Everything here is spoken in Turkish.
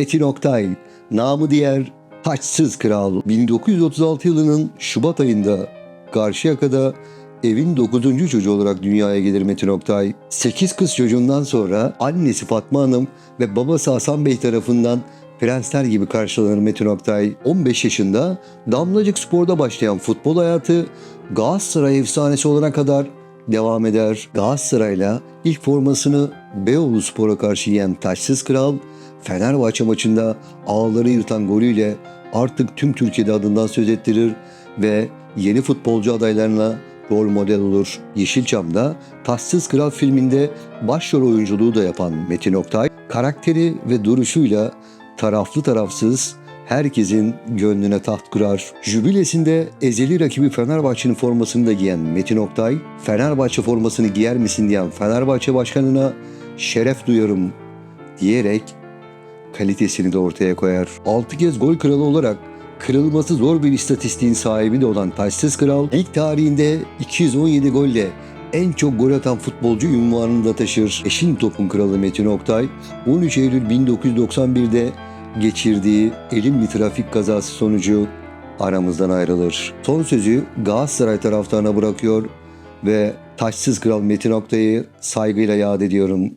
Metin Oktay, namı diğer Taçsız Kral. 1936 yılının Şubat ayında Karşıyaka'da evin 9. çocuğu olarak dünyaya gelir Metin Oktay. 8 kız çocuğundan sonra annesi Fatma Hanım ve babası Hasan Bey tarafından prensler gibi karşılanır Metin Oktay. 15 yaşında Damlacık Spor'da başlayan futbol hayatı Galatasaray efsanesi olana kadar devam eder. Galatasaray'la ilk formasını Beyoğlu Spor'a karşı yiyen Taçsız Kral, Fenerbahçe maçında ağları yırtan golüyle artık tüm Türkiye'de adından söz ettirir ve yeni futbolcu adaylarına rol model olur. Yeşilçam'da Taçsız Kral filminde başrol oyunculuğu da yapan Metin Oktay, karakteri ve duruşuyla taraflı tarafsız herkesin gönlüne taht kurar. Jübilesinde ezeli rakibi Fenerbahçe'nin formasını da giyen Metin Oktay, Fenerbahçe formasını giyer misin diyen Fenerbahçe başkanına şeref duyarım diyerek kalitesini de ortaya koyar. 6 kez gol kralı olarak kırılması zor bir istatistiğin sahibi de olan Taçsız Kral, lig tarihinde 217 golle en çok gol atan futbolcu ünvanını da taşır. Eşin topun kralı Metin Oktay, 13 Eylül 1991'de geçirdiği elimli trafik kazası sonucu aramızdan ayrılır. Son sözü Galatasaray taraftarına bırakıyor ve taçsız kral Metin Oktay'ı saygıyla yad ediyorum.